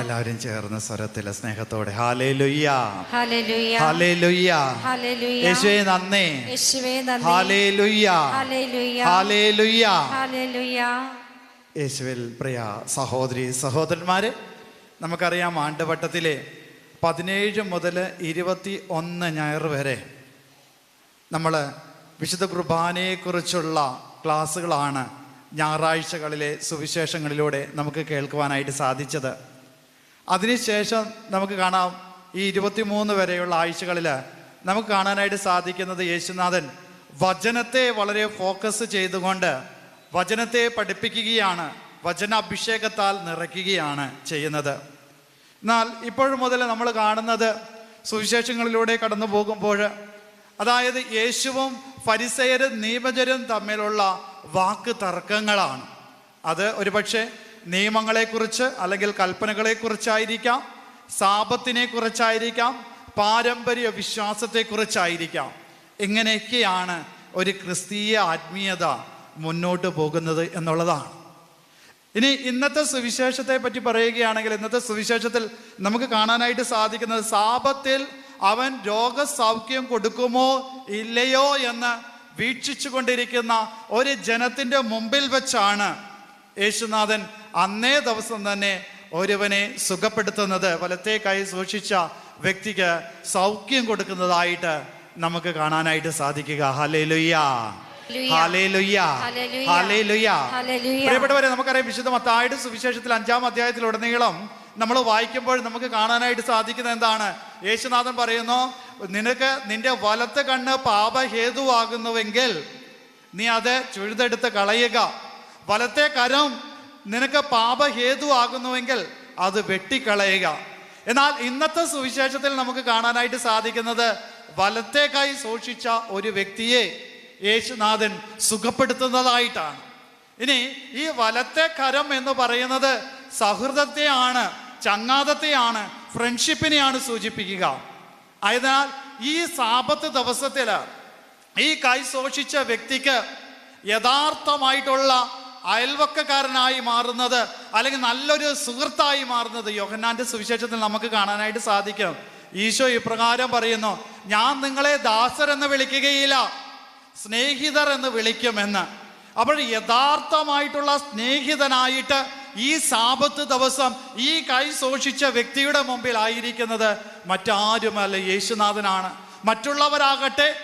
എല്ലാവരും ചേർന്ന് സ്വരത്തിലെ സ്നേഹത്തോടെ. യേശുവേ നന്ദി. യേശുവിൽ പ്രിയ സഹോദരി സഹോദരന്മാര് നമുക്കറിയാം ആണ്ടുവട്ടത്തിലെ പതിനേഴ് മുതൽ ഇരുപത്തി ഒന്ന് ഞായർ വരെ നമ്മൾ വിശുദ്ധ കുർബാനയെക്കുറിച്ചുള്ള ക്ലാസ്സുകളാണ് ഞായറാഴ്ചകളിലെ സുവിശേഷങ്ങളിലൂടെ നമുക്ക് കേൾക്കുവാനായിട്ട് സാധിച്ചത്. അതിനുശേഷം നമുക്ക് കാണാം ഈ ഇരുപത്തിമൂന്ന് വരെയുള്ള ആഴ്ചകളിൽ നമുക്ക് കാണാനായിട്ട് സാധിക്കുന്നത് യേശുനാഥൻ വചനത്തെ വളരെ ഫോക്കസ് ചെയ്തുകൊണ്ട് വചനത്തെ പഠിപ്പിക്കുകയാണ് വചന അഭിഷേകത്താൽ നിറയ്ക്കുകയാണ് ചെയ്യുന്നത്. എന്നാൽ ഇപ്പോൾ മുതൽ നമ്മൾ കാണുന്നത് സുവിശേഷങ്ങളിലൂടെ കടന്നു പോകുമ്പോൾ അതായത് യേശുവും ഫരിസയരും നിയമജരും തമ്മിലുള്ള വാക്ക് തർക്കങ്ങളാണ്. അത് ഒരുപക്ഷെ നിയമങ്ങളെക്കുറിച്ച് അല്ലെങ്കിൽ കൽപ്പനകളെക്കുറിച്ചായിരിക്കാം സാപത്തിനെ കുറിച്ചായിരിക്കാം പാരമ്പര്യ വിശ്വാസത്തെക്കുറിച്ചായിരിക്കാം. ഇങ്ങനെയൊക്കെയാണ് ഒരു ക്രിസ്തീയ ആത്മീയത മുന്നോട്ട് പോകുന്നത് എന്നുള്ളതാണ്. ഇനി ഇന്നത്തെ സുവിശേഷത്തെ പറ്റി പറയുകയാണെങ്കിൽ ഇന്നത്തെ സുവിശേഷത്തിൽ നമുക്ക് കാണാനായിട്ട് സാധിക്കുന്നത് സാപത്തിൽ അവൻ രോഗസൗഖ്യം കൊടുക്കുമോ ഇല്ലയോ എന്ന് വീക്ഷിച്ചു കൊണ്ടിരിക്കുന്ന ഒരു ജനത്തിന്റെ മുമ്പിൽ വെച്ചാണ് യേശുനാഥൻ അന്നേ ദിവസം തന്നെ ഒരുവനെ സുഖപ്പെടുത്തുന്നത്. വലത്തെ കൈ സൂക്ഷിച്ച വ്യക്തിക്ക് സൗഖ്യം കൊടുക്കുന്നതായിട്ട് നമുക്ക് കാണാനായിട്ട് സാധിക്കുക. ഹലേ ലുയ്യാ ഹലേ ലുയ്യാ ഹല്ലേലൂയ. പ്രിയപ്പെട്ടവരെ നമുക്കറിയാം വിശുദ്ധ മത്തായുടെ സുവിശേഷത്തിൽ അഞ്ചാം അധ്യായത്തിൽ ഉടനീളം നമ്മൾ വായിക്കുമ്പോൾ നമുക്ക് കാണാനായിട്ട് സാധിക്കുന്നത് എന്താണ്? യേശുനാഥൻ പറയുന്നു നിനക്ക് നിന്റെ വലത്ത് കണ്ണ് പാപഹേതുവാകുന്നുവെങ്കിൽ നീ അത് ചുഴുതെടുത്ത് കളയുക. വലത്തെ കരം നിനക്ക് പാപഹേതുവാകുന്നുവെങ്കിൽ അത് വെട്ടിക്കളയുക. എന്നാൽ ഇന്നത്തെ സുവിശേഷത്തിൽ നമുക്ക് കാണാനായിട്ട് സാധിക്കുന്നത് വലത്തെ കൈ സൂക്ഷിച്ച ഒരു വ്യക്തിയെ യേശുനാഥൻ സുഖപ്പെടുത്തുന്നതായിട്ടാണ്. ഇനി ഈ വലത്തെ കരം എന്ന് പറയുന്നത് സൗഹൃദത്തെയാണ് ചങ്ങാതത്തെയാണ് ഫ്രണ്ട്ഷിപ്പിനെയാണ് സൂചിപ്പിക്കുക. അതിനാൽ ഈ സാപത്ത് ദിവസത്തിൽ ഈ കൈ സൂക്ഷിച്ച വ്യക്തിക്ക് യഥാർത്ഥമായിട്ടുള്ള അയൽവക്കക്കാരനായി മാറുന്നത് അല്ലെങ്കിൽ നല്ലൊരു സുഹൃത്തായി മാറുന്നത് യോഹന്നാന്റെ സുവിശേഷത്തിൽ നമുക്ക് കാണാനായിട്ട് സാധിക്കും. ഈശോ ഇപ്രകാരം പറയുന്നു ഞാൻ നിങ്ങളെ ദാസർ എന്ന് വിളിക്കുകയില്ല സ്നേഹിതർ എന്ന് വിളിക്കുമെന്ന്. അപ്പോൾ യഥാർത്ഥമായിട്ടുള്ള സ്നേഹിതനായിട്ട് ഈ സാപത്ത് ദിവസം ഈ കൈ സൂക്ഷിച്ച വ്യക്തിയുടെ മുമ്പിൽ ആയിരിക്കുന്നത് മറ്റാരുമല്ല യേശുനാഥനാണ്. മറ്റുള്ളവരാകട്ടെ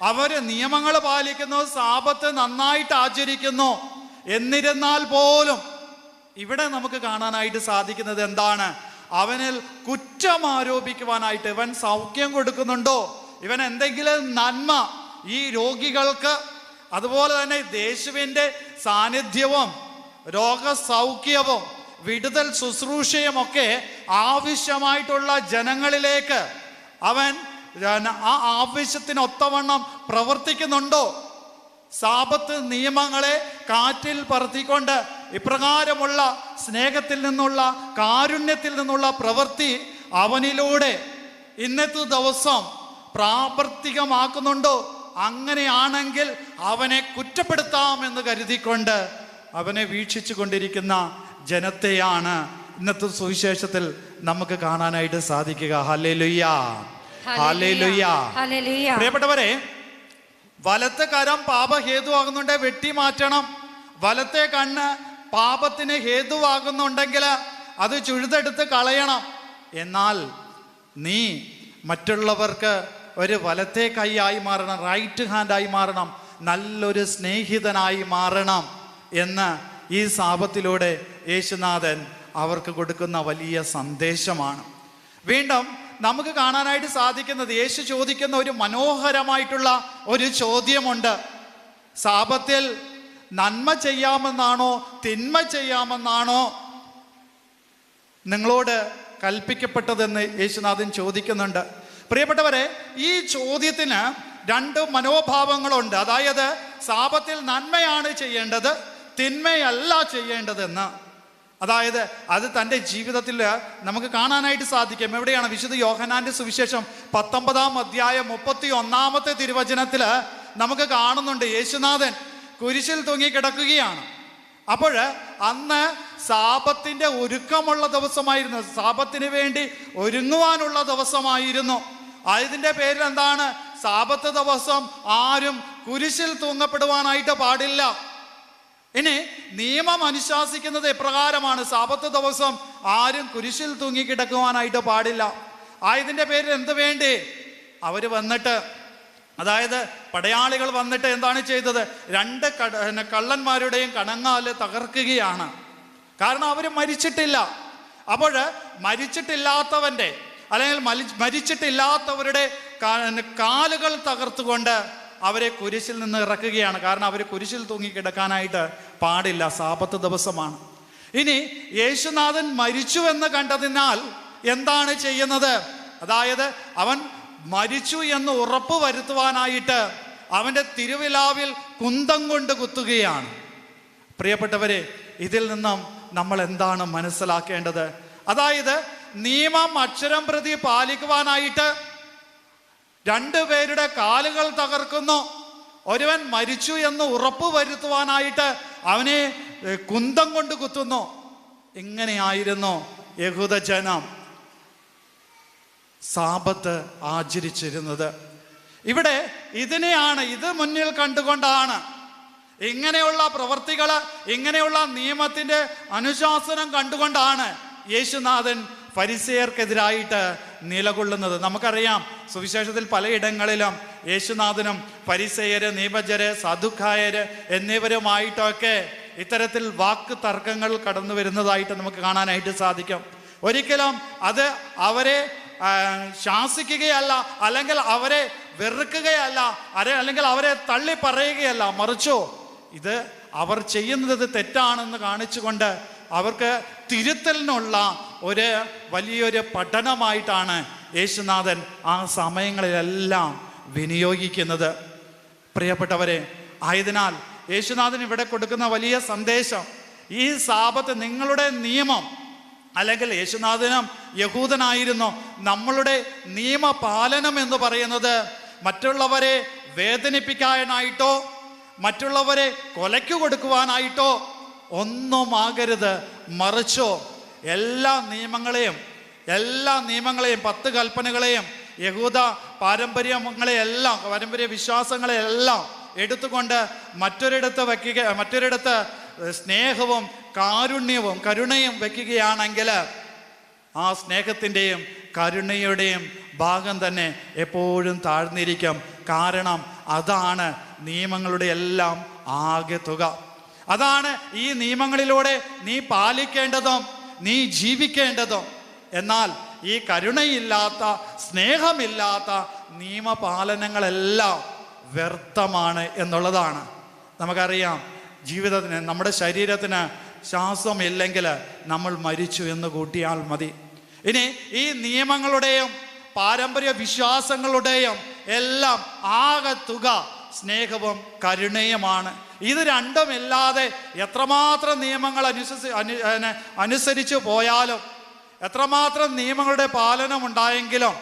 അവർ നിയമങ്ങൾ പാലിക്കുന്നു സാപത്ത് നന്നായിട്ട് ആചരിക്കുന്നു. എന്നിരുന്നാൽ പോലും ഇവിടെ നമുക്ക് കാണാനായിട്ട് സാധിക്കുന്നത് എന്താണ്? അവനിൽ കുറ്റം ആരോപിക്കുവാനായിട്ട് ഇവൻ സൗഖ്യം കൊടുക്കുന്നുണ്ടോ? ഇവൻ എന്തെങ്കിലും നന്മ ഈ രോഗികൾക്ക് അതുപോലെ തന്നെ യേശുവിന്റെ സാന്നിധ്യവും രോഗസൗഖ്യവും വിടുതൽ ശുശ്രൂഷയും ഒക്കെ ആവശ്യമായിട്ടുള്ള ജനങ്ങളിലേക്ക് അവൻ ആ ആവശ്യത്തിനൊത്തവണ്ണം പ്രവർത്തിക്കുന്നുണ്ടോ? സാപത്ത് നിയമങ്ങളെ കാറ്റിൽ പറത്തിക്കൊണ്ട് ഇപ്രകാരമുള്ള സ്നേഹത്തിൽ നിന്നുള്ള കാരുണ്യത്തിൽ നിന്നുള്ള പ്രവൃത്തി അവനിലൂടെ ഇന്നത്തെ ദിവസം പ്രാവർത്തികമാക്കുന്നുണ്ടോ? അങ്ങനെയാണെങ്കിൽ അവനെ കുറ്റപ്പെടുത്താമെന്ന് കരുതിക്കൊണ്ട് അവനെ വീക്ഷിച്ചു കൊണ്ടിരിക്കുന്ന ജനത്തെയാണ് ഇന്നത്തെ സുവിശേഷത്തിൽ നമുക്ക് കാണാനായിട്ട് സാധിക്കുക. ഹല്ലേലൂയ ഹല്ലേലൂയ ഹല്ലേലൂയ പ്രിയപ്പെട്ടവരെ വലത്തെ കരം പാപ ഹേതുവാകുന്നുണ്ടെ വെട്ടി മാറ്റണം. വലത്തെ കണ്ണ് പാപത്തിന് ഹേതുവാകുന്നുണ്ടെങ്കിൽ അത് ചുഴുതെടുത്ത് കളയണം. എന്നാൽ നീ മറ്റുള്ളവർക്ക് ഒരു വലത്തെ കൈയായി മാറണം റൈറ്റ് ഹാൻഡായി മാറണം നല്ലൊരു സ്നേഹിതനായി മാറണം. എന്ന് ഈ സാപത്തിലൂടെ യേശുനാഥൻ അവർക്ക് കൊടുക്കുന്ന വലിയ സന്ദേശമാണ്. വീണ്ടും നമുക്ക് കാണാനായിട്ട് സാധിക്കുന്നത് യേശു ചോദിക്കുന്ന ഒരു മനോഹരമായിട്ടുള്ള ഒരു ചോദ്യമുണ്ട്. സാപത്തിൽ നന്മ ചെയ്യാമെന്നാണോ തിന്മ ചെയ്യാമെന്നാണോ? നിങ്ങളോട് കൽപ്പിക്കപ്പെട്ടതെന്ന് യേശുനാഥൻ ചോദിക്കുന്നുണ്ട്. പ്രിയപ്പെട്ടവരെ ഈ ചോദ്യത്തിന് രണ്ട് മനോഭാവങ്ങളുണ്ട്. അതായത് സാപത്തിൽ നന്മയാണ് ചെയ്യേണ്ടത് തിന്മയല്ല ചെയ്യേണ്ടതെന്ന്. അതായത് അത് തന്റെ ജീവിതത്തിൽ നമുക്ക് കാണാനായിട്ട് സാധിക്കും. എവിടെയാണ്? വിശുദ്ധ യോഹനാന്റെ സുവിശേഷം പത്തൊമ്പതാം അധ്യായം മുപ്പത്തി ഒന്നാമത്തെ തിരുവചനത്തിൽ നമുക്ക് കാണുന്നുണ്ട്. യേശുനാഥൻ കുരിശിൽ തൂങ്ങി കിടക്കുകയാണ്. അപ്പോൾ അന്ന് സാപത്തിന്റെ ഒരുക്കമുള്ള ദിവസമായിരുന്നു. സാപത്തിന് വേണ്ടി ഒരുങ്ങുവാനുള്ള ദിവസമായിരുന്നു. അതിന്റെ പേരിൽ എന്താണ്? സാപത്ത് ദിവസം ആരും കുരിശിൽ തൂങ്ങപ്പെടുവാനായിട്ട് പാടില്ല. ഇനി നിയമം അനുശാസിക്കുന്നത് എപ്രകാരമാണ്? സാപത്ത് ദിവസം ആരും കുരിശിൽ തൂങ്ങിക്കിടക്കുവാനായിട്ട് പാടില്ല. ആയതിന്റെ പേരിൽ എന്ത് വേണ്ടി? അവർ വന്നിട്ട് അതായത് പടയാളികൾ വന്നിട്ട് എന്താണ് ചെയ്തത്? രണ്ട് കള്ളന്മാരുടെയും കണങ്ങാൽ തകർക്കുകയാണ്. കാരണം അവർ മരിച്ചിട്ടില്ല. അപ്പോൾ മരിച്ചിട്ടില്ലാത്തവന്റെ അല്ലെങ്കിൽ മരിച്ചിട്ടില്ലാത്തവരുടെ കാലുകൾ തകർത്തുകൊണ്ട് അവരെ കുരിശിൽ നിന്ന് ഇറക്കുകയാണ്. കാരണം അവർ കുരിശിൽ തൂങ്ങിക്കിടക്കാനായിട്ട് പാടില്ല. സാപത്ത് ദിവസമാണ്. ഇനി യേശുനാഥൻ മരിച്ചു എന്ന് കണ്ടതിനാൽ എന്താണ് ചെയ്യുന്നത്? അതായത് അവൻ മരിച്ചു എന്ന് ഉറപ്പ് വരുത്തുവാനായിട്ട് അവന്റെ തിരുവിലാവിൽ കുന്തം കൊണ്ട് കുത്തുകയാണ്. പ്രിയപ്പെട്ടവരെ ഇതിൽ നിന്നും നമ്മൾ എന്താണ് മനസ്സിലാക്കേണ്ടത്? അതായത് നിയമം അക്ഷരം പ്രതി പാലിക്കുവാനായിട്ട് രണ്ടുപേരുടെ കാലുകൾ തകർക്കുന്നു. ഒരുവൻ മരിച്ചു എന്ന് ഉറപ്പ് വരുത്തുവാനായിട്ട് അവനെ കുന്തം കൊണ്ട് കുത്തുന്നു. ഇങ്ങനെയായിരുന്നു യഹൂദ ജനം സാപത്ത് ആചരിച്ചിരുന്നത്. ഇവിടെ ഇതിനെയാണ് ഇത് മുന്നിൽ കണ്ടുകൊണ്ടാണ് ഇങ്ങനെയുള്ള പ്രവർത്തികൾ ഇങ്ങനെയുള്ള നിയമത്തിന്റെ അനുശാസനം കണ്ടുകൊണ്ടാണ് യേശുനാഥൻ ഫരിസേയർക്കെതിരായിട്ട് നിലകൊള്ളുന്നത്. നമുക്കറിയാം സുവിശേഷത്തിൽ പലയിടങ്ങളിലും യേശുനാഥനും പരിസയര് നീപജര് സദുഖായര് എന്നിവരുമായിട്ടൊക്കെ ഇത്തരത്തിൽ വാക്ക് തർക്കങ്ങൾ കടന്നു വരുന്നതായിട്ട് നമുക്ക് കാണാനായിട്ട് സാധിക്കും. ഒരിക്കലും അത് അവരെ ശാസിക്കുകയല്ല അല്ലെങ്കിൽ അവരെ വെറുക്കുകയല്ല അരെ അല്ലെങ്കിൽ അവരെ തള്ളി പറയുകയല്ല മറിച്ചോ ഇത് അവർ ചെയ്യുന്നത് തെറ്റാണെന്ന് കാണിച്ചുകൊണ്ട് അവർക്ക് തിരുത്തലിനുള്ള ഒരു വലിയൊരു പഠനമായിട്ടാണ് യേശുനാഥൻ ആ സമയങ്ങളിലെല്ലാം വിനിയോഗിക്കുന്നത്. പ്രിയപ്പെട്ടവരെ ആയതിനാൽ യേശുനാഥൻ ഇവിടെ കൊടുക്കുന്ന വലിയ സന്ദേശം ഈ സാപത്ത് നിങ്ങളുടെ നിയമം അല്ലെങ്കിൽ യേശുനാഥനും യഹൂദനായിരുന്നു നമ്മളുടെ നിയമപാലനം എന്ന് പറയുന്നത് മറ്റുള്ളവരെ വേദനിപ്പിക്കാനായിട്ടോ മറ്റുള്ളവരെ കൊലയ്ക്ക് കൊടുക്കുവാനായിട്ടോ ഒന്നുമാകരുത്. മറിച്ചോ എല്ലാ നിയമങ്ങളെയും എല്ലാ നിയമങ്ങളെയും പത്ത് കൽപ്പനകളെയും യഹൂദ പാരമ്പര്യങ്ങളെയെല്ലാം പാരമ്പര്യ വിശ്വാസങ്ങളെയെല്ലാം എടുത്തുകൊണ്ട് മറ്റൊരിടത്ത് വയ്ക്കുക മറ്റൊരിടത്ത് സ്നേഹവും കാരുണ്യവും കരുണയും വയ്ക്കുകയാണെങ്കിൽ ആ സ്നേഹത്തിന്റെയും കരുണയുടെയും ഭാഗം തന്നെ എപ്പോഴും താഴ്ന്നിരിക്കും. കാരണം അതാണ് നിയമങ്ങളുടെ എല്ലാം ആകെ തുക. അതാണ് ഈ നിയമങ്ങളിലൂടെ നീ പാലിക്കേണ്ടതും നീ ജീവിക്കേണ്ടതും. എന്നാൽ ഈ കരുണയില്ലാത്ത സ്നേഹമില്ലാത്ത നിയമപാലനങ്ങളെല്ലാം വ്യർത്ഥമാണ് എന്നുള്ളതാണ്. നമുക്കറിയാം ജീവിതത്തിന് നമ്മുടെ ശരീരത്തിന് ശ്വാസമില്ലെങ്കിൽ നമ്മൾ മരിച്ചു എന്ന് കൂട്ടിയാൽ മതി. ഇനി ഈ നിയമങ്ങളുടെയും പാരമ്പര്യ വിശ്വാസങ്ങളുടെയും എല്ലാം ആകെ തുക സ്നേഹവും കരുണയുമാണ്. ഇത് രണ്ടുമില്ലാതെ എത്രമാത്രം നിയമങ്ങൾ അനുസരിച്ച് അനു അനു- അനുസരിച്ച് പോയാലും എത്രമാത്രം നിയമങ്ങളുടെ പാലനം ഉണ്ടായെങ്കിലും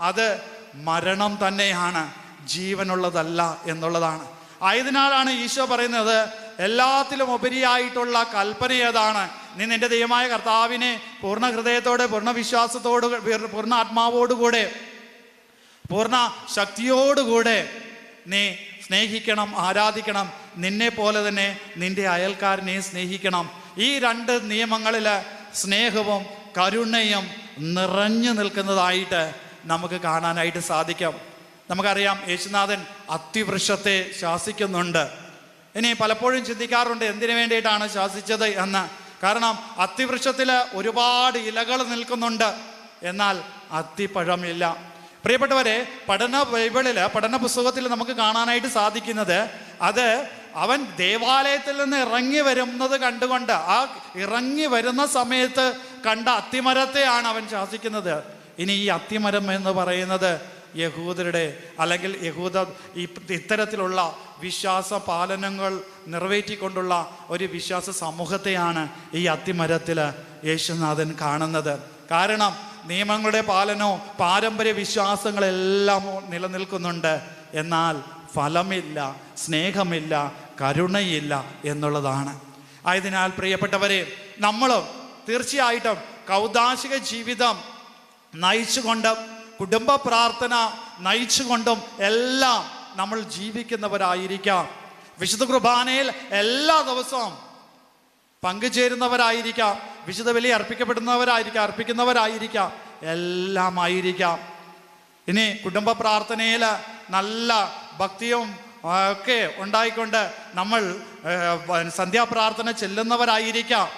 അത് മരണം തന്നെയാണ് ജീവനുള്ളതല്ല എന്നുള്ളതാണ്. ആയതിനാലാണ് ഈശോ പറയുന്നത് എല്ലാത്തിലും ഉപരിയായിട്ടുള്ള കൽപ്പന ഏതാണ്? നീ നിന്റെ ദൈവമായ കർത്താവിനെ പൂർണ ഹൃദയത്തോടെ പൂർണ വിശ്വാസത്തോട് പൂർണ ആത്മാവോടുകൂടെ പൂർണ ശക്തിയോടുകൂടെ നീ സ്നേഹിക്കണം ആരാധിക്കണം. നിന്നെ പോലെ തന്നെ നിന്റെ അയൽക്കാരനെ സ്നേഹിക്കണം. ഈ രണ്ട് നിയമങ്ങളിൽ സ്നേഹവും കരുണയും നിറഞ്ഞു നിൽക്കുന്നതായിട്ട് നമുക്ക് കാണാനായിട്ട് സാധിക്കും. നമുക്കറിയാം യേശുനാഥൻ അത്തിവൃക്ഷത്തെ ശാസിക്കുന്നുണ്ട്. ഇനി പലപ്പോഴും ചിന്തിക്കാറുണ്ട് എന്തിനു വേണ്ടിയിട്ടാണ് ശാസിച്ചത് എന്ന്. കാരണം അത്തിവൃക്ഷത്തിൽ ഒരുപാട് ഇലകൾ നിൽക്കുന്നുണ്ട്. എന്നാൽ അത്തിപ്പഴമില്ല. പ്രിയപ്പെട്ടവരെ പഠന ബൈബിളിൽ പഠന പുസ്തകത്തിൽ നമുക്ക് കാണാനായിട്ട് സാധിക്കുന്നത് അത് അവൻ ദേവാലയത്തിൽ നിന്ന് ഇറങ്ങി വരുന്നത് കണ്ടുകൊണ്ട് ആ ഇറങ്ങി വരുന്ന സമയത്ത് കണ്ട അത്തിമരത്തെയാണ് അവൻ ശാസിക്കുന്നത്. ഇനി ഈ അത്തിമരം എന്ന് പറയുന്നത് യഹൂദരുടെ അല്ലെങ്കിൽ യഹൂദ ഇത്തരത്തിലുള്ള വിശ്വാസ പാലനങ്ങൾ നിറവേറ്റിക്കൊണ്ടുള്ള ഒരു വിശ്വാസ സമൂഹത്തെയാണ് ഈ അത്തിമരത്തിൽ യേശുനാഥൻ കാണുന്നത്. കാരണം നിയമങ്ങളുടെ പാലനവും പാരമ്പര്യ വിശ്വാസങ്ങളെല്ലാം നിലനിൽക്കുന്നുണ്ട്. എന്നാൽ ഫലമില്ല സ്നേഹമില്ല കരുണയില്ല എന്നുള്ളതാണ്. ആയതിനാൽ പ്രിയപ്പെട്ടവരെ നമ്മളും തീർച്ചയായിട്ടും കൗതാശിക ജീവിതം നയിച്ചുകൊണ്ട് കുടുംബ പ്രാർത്ഥന നയിച്ചുകൊണ്ടും എല്ലാം നമ്മൾ ജീവിക്കുന്നവരായിരിക്കാം. വിശുദ്ധ കുർബാനയിൽ എല്ലാ ദിവസവും പങ്കുചേരുന്നവരായിരിക്കാം. വിശുദ്ധ ബലി അർപ്പിക്കപ്പെടുന്നവരായിരിക്കാം അർപ്പിക്കുന്നവരായിരിക്കാം. എല്ലാം ആയിരിക്കാം. ഇനി കുടുംബ പ്രാർത്ഥനയിൽ നല്ല ഭക്തിയും ഒക്കെ ഉണ്ടായിക്കൊണ്ട് നമ്മൾ സന്ധ്യാപ്രാർത്ഥന ചെല്ലുന്നവരായിരിക്കാം.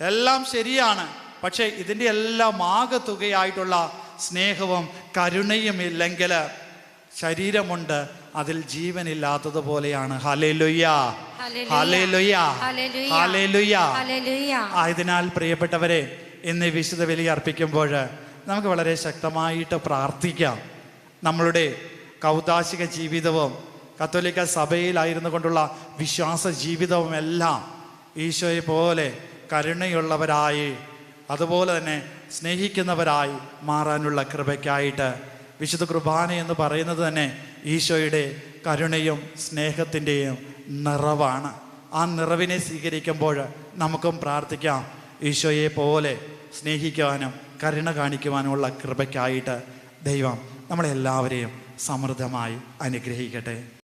എല്ലാം ശരിയാണ് പക്ഷേ ഇതിന്റെ എല്ലാം ആകത്തുകയായിട്ടുള്ള സ്നേഹവും കരുണയും ഇല്ലെങ്കിൽ ശരീരമുണ്ട് അതിൽ ജീവനില്ലാത്തതുപോലെയാണ് ഹലേലുയ്യ. ഹലേലുയ്യ. ഹലേലുയ്യ. ആയതിനാൽ പ്രിയപ്പെട്ടവരെ ഇന്ന് വിശുദ്ധ ബലി അർപ്പിക്കുമ്പോൾ നമുക്ക് വളരെ ശക്തമായിട്ട് പ്രാർത്ഥിക്കാം നമ്മളുടെ കൗതാശിക ജീവിതവും കത്തോലിക്ക സഭയിലായിരുന്നു കൊണ്ടുള്ള വിശ്വാസ ജീവിതവും എല്ലാം ഈശോയെ പോലെ കരുണയുള്ളവരായി അതുപോലെ തന്നെ സ്നേഹിക്കുന്നവരായി മാറാനുള്ള കൃപയ്ക്കായിട്ട് വിശുദ്ധ കുർബാന എന്ന് പറയുന്നത് തന്നെ ഈശോയുടെ കരുണയും സ്നേഹത്തിന്റെയും നിറവാണ്. ആ നിറവിനെ സ്വീകരിക്കുമ്പോൾ നമുക്കും പ്രാർത്ഥിക്കാം. ഈശോയെ പോലെ സ്നേഹിക്കുവാനും കരുണ കാണിക്കുവാനുമുള്ള കൃപയ്ക്കായിട്ട് ദൈവം നമ്മളെല്ലാവരെയും സമൃദ്ധമായി അനുഗ്രഹിക്കട്ടെ.